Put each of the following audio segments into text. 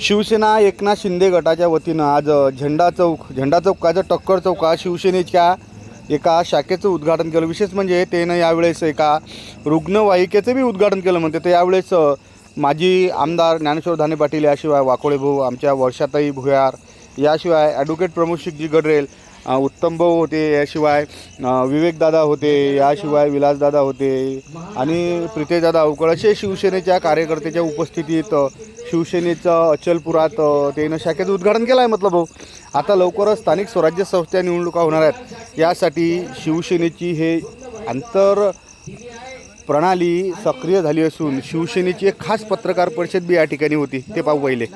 शिवसेना एकनाथ शिंदे गटाच्या वतीनं आज झेंडा चौक झेंडा चौकाचं टक्कर चौक हा शिवसेनेच्या एका शाखेचं उद्घाटन केलं. विशेष म्हणजे त्यानं यावेळेस एका रुग्णवाहिकेचं बी उद्घाटन केलं म्हणते. तर यावेळेस माजी आमदार ज्ञानेश्वर धाने पाटील याशिवाय वाकोळे भाऊ आमच्या वर्षाताई भुयार याशिवाय ॲडव्होकेट प्रमोद शिकजी गडरेल उत्तम भाऊ होते याशिवाय विवेकदादा होते याशिवाय विलासदादा होते आणि प्रितेशदादा अवकळ असे शिवसेनेच्या कार्यकर्त्याच्या उपस्थितीत शिवसेनेचं अचलपुरात तेनं त्यानं शाखेचं उद्घाटन केलं आहे मतलब भाऊ. आता लवकरच स्थानिक स्वराज्य संस्था निवडणुका होणार आहेत. यासाठी शिवसेनेची हे आंतर प्रणाली सक्रिय झाली असून शिवसेनेची एक खास पत्रकार परिषद बी या ठिकाणी होती. ते पाहू पहिले.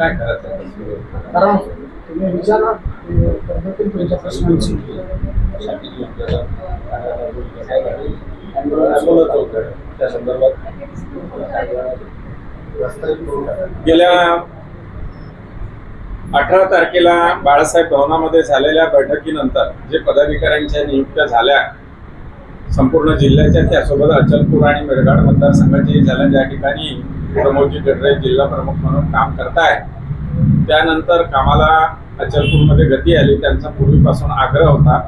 काय करायचं कारण तुम्ही विचारा पद्धतीने तुमच्या प्रश्नांची. त्या संदर्भात. गेल्या अठरा तारखेला बाळासाहेब भवनामध्ये झालेल्या बैठकीनंतर जे पदाधिकाऱ्यांच्या नियुक्त्या झाल्या संपूर्ण जिल्ह्याच्या त्यासोबत अचलपूर आणि मेळघाट मतदारसंघाची झाल्या. ज्या ठिकाणी प्रमोदजी गडरे जिल्हा प्रमुख म्हणून काम करताय त्यानंतर कामाला अचलपूरमध्ये गती आली. त्यांचा पूर्वीपासून आग्रह होता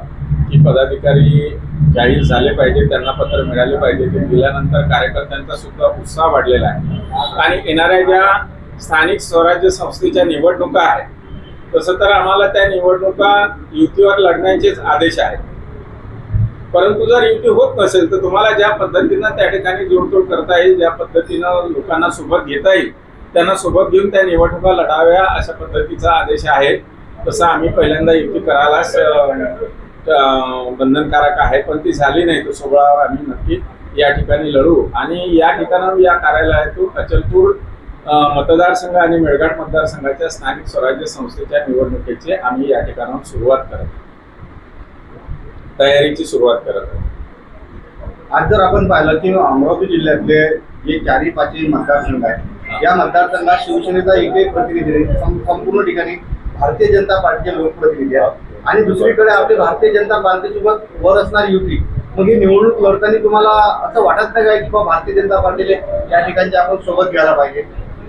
की पदाधिकारी जाहीर झाले पाहिजे त्यांना पत्र मिळाले पाहिजे. ते दिल्यानंतर कार्यकर्त्यांचा सुद्धा उत्साह वाढलेला आहे. आणि येणाऱ्या ज्या स्थानिक स्वराज्य संस्थेच्या निवडणुका आहेत तसं तर आम्हाला त्या निवडणुका युतीवर लढण्याचेच आदेश आहेत. परंतु जर युती होत नसेल तर तुम्हाला ज्या पद्धतीनं त्या ठिकाणी जोडतोड करता येईल ज्या पद्धतीनं लोकांना सोबत घेता येईल त्यांना सोबत घेऊन त्या निवडणुका लढाव्या अशा पद्धतीचा आदेश आहे. तसं आम्ही पहिल्यांदा युती करायलाच बंधनकारक आहे पण ती झाली नाही. तो सोहळावर आम्ही नक्की या ठिकाणी लढू. आणि या ठिकाणाहून या कार्यालयातून अचलपूर मतदारसंघ आणि मेळघाट मतदारसंघाच्या स्थानिक स्वराज्य संस्थेच्या निवडणुकीची आम्ही या ठिकाणाहून सुरुवात करत तयारीची सुरुवात करत आहोत. आज जर आपण पाहिलं की अमरावती जिल्ह्यातले जे चारी पाचही मतदारसंघ आहेत या मतदारसंघात शिवसेनेचा एक एक प्रतिनिधी नाही. संपूर्ण ठिकाणी भारतीय जनता पार्टीचे लोकप्रतिनिधी आहेत. आणि दुसरीकडे आपली भारतीय जनता पार्टीसोबत वर असणारी युती मग ही निवडणूक लढताना तुम्हाला असं वाटत नाही काय की बा भारतीय जनता पार्टीने या ठिकाणी आपण सोबत घ्यायला पाहिजे?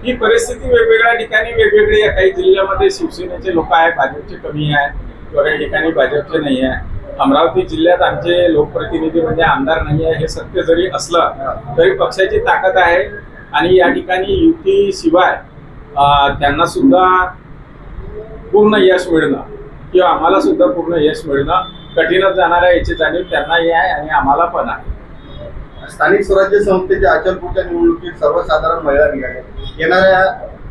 ही परिस्थिती वेगवेगळ्या ठिकाणी वेगवेगळी आहे. काही जिल्ह्यामध्ये शिवसेनेचे लोक आहे भाजपचे कमी आहे. काही ठिकाणी भाजपचे नाही आहे. अमरावती जिल्ह्यात आमचे लोकप्रतिनिधी म्हणजे आमदार नाही आहे हे सत्य जरी असलं तरी पक्षाची ताकद आहे. आणि या ठिकाणी युतीशिवाय त्यांना सुद्धा पूर्ण यश मिळणं किंवा आम्हाला सुद्धा पूर्ण यश मिळणं कठीणच जाणार आहे याची जाणीव त्यांनाही आहे आणि आम्हाला पण आहे. स्थानिक स्वराज्य संस्थेच्या अचलपूरच्या निवडणुकीत सर्वसाधारण महिला निघाल्या. येणाऱ्या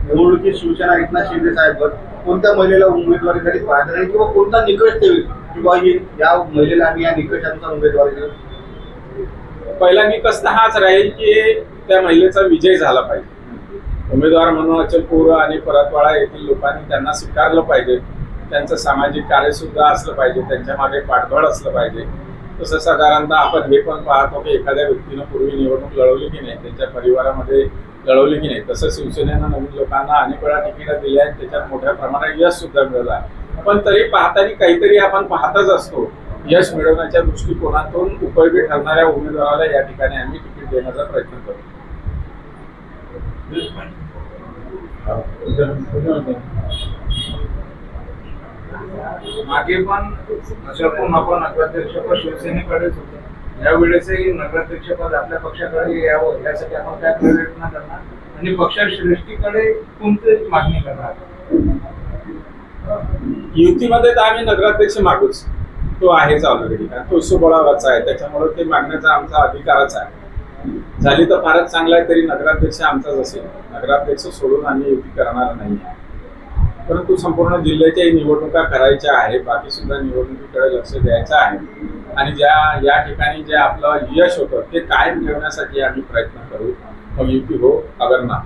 निवडणुकीत शिवसेना एकनाथ शिंदे साहेब कोणत्या महिलेला उमेदवारीसाठी पाहणार किंवा कोणता निकष ठेवेल? किंवा या महिलेला आम्ही या निकषांचा उमेदवारी देऊ? पहिला निकष तर हाच राहील की त्या महिलेचा विजय झाला पाहिजे. उमेदवार म्हणून अचलपूर आणि परतवाडा येथील लोकांनी त्यांना स्वीकारलं पाहिजे. त्यांचं सामाजिक कार्य सुद्धा असलं पाहिजे त्यांच्या मागे पाठबळ असलं पाहिजे. तसं साधारणतः आपण हे पण पाहतो की एखाद्या व्यक्तीनं पूर्वी निवडणूक लढवली की नाही त्यांच्या परिवारामध्ये लढवली की नाही. तसं शिवसेनेनं नवीन लोकांना अनेक वेळा तिकीटं दिली आहेत त्याच्यात मोठ्या प्रमाणात यश सुद्धा मिळालं आहे. पण तरी पाहताना काहीतरी आपण पाहतच असतो. यश मिळवण्याच्या दृष्टिकोनातून उपयोगी ठरणाऱ्या उमेदवाराला या ठिकाणी आम्ही तिकीट देण्याचा प्रयत्न करतो मागे पण अशातून आपण नगराध्यक्षपद शिवसेनेकडेच होतं. यावेळेसही नगराध्यक्षपद आपल्या पक्षाकडे यावं यासाठी आपण काय प्रयत्न करणार? आणि पक्षश्रेष्ठीकडे कोणती मागणी करणार? युतीमध्ये तर आम्ही नगराध्यक्ष मागूच. तो आहेच ऑलरेडी कारण तो सुबळावाचा आहे. त्याच्यामुळे ते मागण्याचा आमचा अधिकारच आहे. झाली तर फारच चांगला आहे तरी नगराध्यक्ष आमचाच असेल. नगराध्यक्ष सोडून आम्ही युती करणार नाही आहे. परंतु संपूर्ण जिल्ह्याच्याही निवडणुका करायच्या आहे बाकी सुद्धा निवडणुकीकडे लक्ष द्यायचं आहे. आणि ज्या या ठिकाणी जे आपलं यश होतं ते कायम ठेवण्यासाठी आम्ही प्रयत्न करू. मग युती हो अगर ना.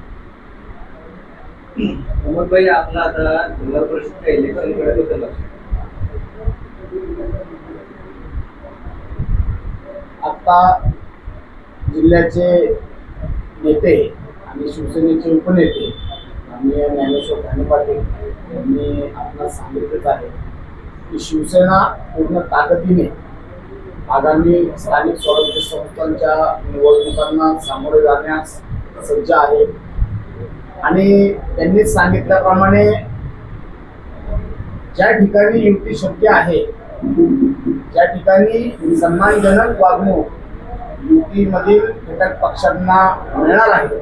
अमरभाई आपला आता जिल्हा परिषदच्या इलेक्शनकडे लक्ष. आता जिल्ह्याचे नेते आणि शिवसेनेचे उपनेते आणि ज्ञानेश्वर धाने पाटील यांनी आपल्याला सांगितलंच आहे की शिवसेना पूर्ण ताकदीने आगामी स्थानिक स्वराज्य संस्थांच्या निवडणुकांना सामोरे जाण्यास सज्ज आहे. आणि त्यांनी सांगितल्याप्रमाणे ज्या ठिकाणी युती शक्य आहे ज्या ठिकाणी सन्मानजनक वागणूक युतीमधील घटक पक्षांना मिळणार आहे.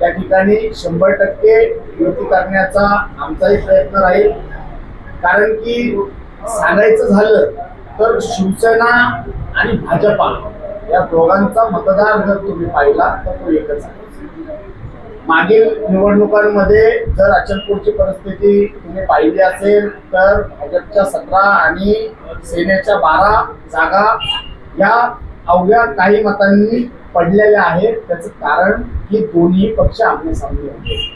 त्या ठिकाणी शंभर टक्के युती करण्याचा आमचाही प्रयत्न राहील. कारण की सांगायचं झालं तर शिवसेना आणि भाजपा या दोघांचा मतदार जर तुम्ही पाहिला तर तो एकच आहे. मागील निवडणुकांमध्ये जर अचलपूरची परिस्थिती तुम्ही पाहिली असेल तर भाजपच्या सतरा आणि सेनेच्या बारा जागा या अवघ्या काही मतांनी पडलेल्या आहेत. त्याचं कारण हे दोन्ही पक्ष आमने सामने होते.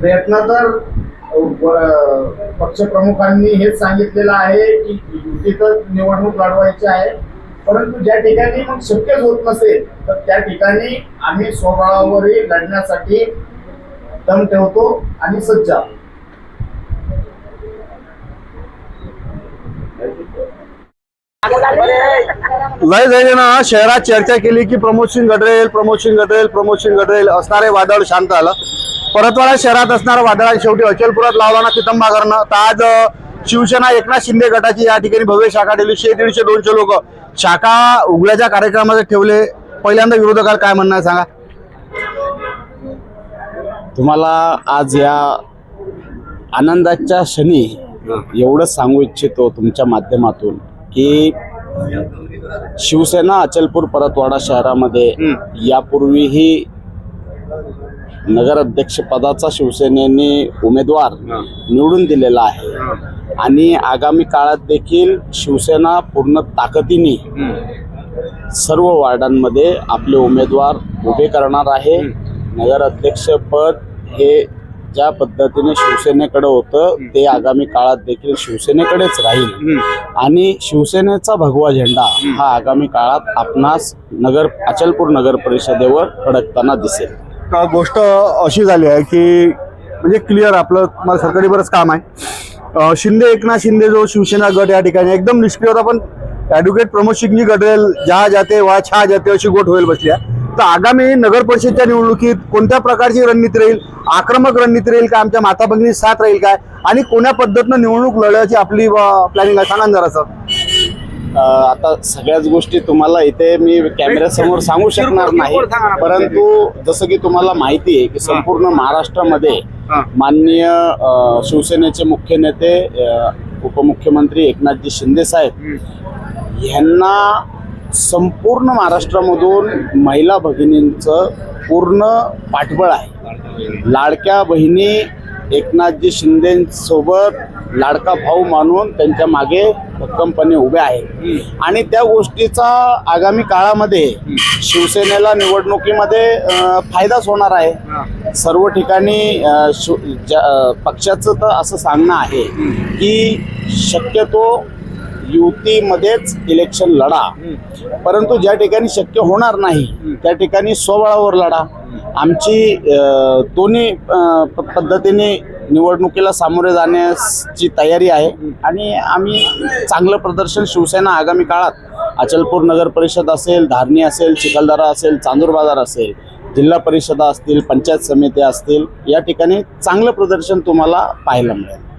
प्रयत्न तर पक्ष प्रमुखांनी पक्षप्रमुखांनी हेच सांगितलेलं आहे की युतीतच निवडणूक लढवायची आहे. परंतु ज्या ठिकाणी मग शक्यच होत नसेल तर त्या ठिकाणी आम्ही स्वबळावरही लढण्यासाठी दम ठेवतो आणि सज्ज आहोत. लय जणांना शहरात चर्चा केली की प्रमोद सिंग घडरेल प्रमोद सिंग घडरेल प्रमोद सिंग घडरेल असणारे वादळ शांत आलं परतवाडा शहरात असणारं वादळ शेवटी अचलपुरात लावला ना तिथंबा करणं. तर आज शिवसेना एकनाथ शिंदे गटाची या ठिकाणी भव्य शाखा ठेवली. शे दीडशे दोनशे लोक. शाखा उघड्याच्या कार्यक्रमात ठेवले. पहिल्यांदा विरोधकाला काय म्हणणं सांगा? तुम्हाला आज या आनंदाच्या क्षणी एवढं सांगू इच्छितो तुमच्या माध्यमातून. की शिवसेना अचलपूर परतवाडा शहरामध्ये यापूर्वीही नगराध्यक्ष पदाचा शिवसेनेने उमेदवार निवडून दिलेला आहे. आणि आगामी काळात देखील शिवसेना पूर्ण ताकदीने सर्व वार्डांमध्ये आपले उमेदवार उभे करणार आहे. नगराध्यक्ष पद हे ज्या पद्धतीने शिवसेनेकडे होतं ते आगामी काळात देखील शिवसेनेकडेच राहील. आणि शिवसेनेचा भगवा झेंडा हा आगामी काळात आपणास नगर अचलपूर नगर परिषदेवर फडकताना दिसेल. का गोष्ट अशी झाली आहे की म्हणजे क्लिअर आपलं सरकारी बरंच काम आहे. शिंदे एकनाथ शिंदे जो शिवसेना गट या ठिकाणी एकदम निष्क्रिय होता पण ॲडव्होकेट प्रमोद सिंगजी गडरेल जहा जाते वा छा जाते अशी गोट होईल बसली आहे. तर आगामी नगर परिषदच्या निवडणुकीत कोणत्या प्रकारची रणनीती राहील? आक्रमक रणनीती राहील का? आमच्या माता भगिनी साथ राहील काय आणि कोण्या पद्धतीनं निवडणूक लढवायची आपली प्लॅनिंग आहे? सांगा ना जरासं. अं, आता सगळ्याच गोष्टी तुम्हाला इथे मी कॅमेऱ्यासमोर सांगू शकणार नाही. परंतु जसं की तुम्हाला माहिती आहे की संपूर्ण महाराष्ट्रामध्ये माननीय शिवसेनेचे मुख्य नेते उपमुख्यमंत्री एकनाथजी शिंदे साहेब यांना संपूर्ण महाराष्ट्रामधून महिला भगिनींचं पूर्ण पाठबळ आहे. लाडक्या बहिणी एकनाथजी शिंदेसोबत लाडका भाऊ मानून त्यांच्या मागे भक्कमपणे उभे आहेत आणि त्या गोष्टीचा आगामी काळामध्ये शिवसेनेला निवडणुकीमध्ये फायदाच होणार आहे. सर्व ठिकाणी शिव ज्या- पक्षाचं तर असं सांगणं आहे की शक्यतो युतीमध्येच इलेक्शन लढा. परंतु ज्या ठिकाणी शक्य होणार नाही त्या ठिकाणी स्वबळावर लढा. आमची दोन्ही प- पद्धतीने निवडणुकीला सामोरे जाण्याची तयारी आहे. आणि आम्ही चांगलं प्रदर्शन शिवसेना आगामी काळात अचलपूर नगर परिषद असेल धारणी असेल चिखलदरा असेल चांदूर बाजार असेल जिल्हा परिषदा असतील पंचायत समित्या असतील या ठिकाणी चांगलं प्रदर्शन तुम्हाला पाहायला मिळेल.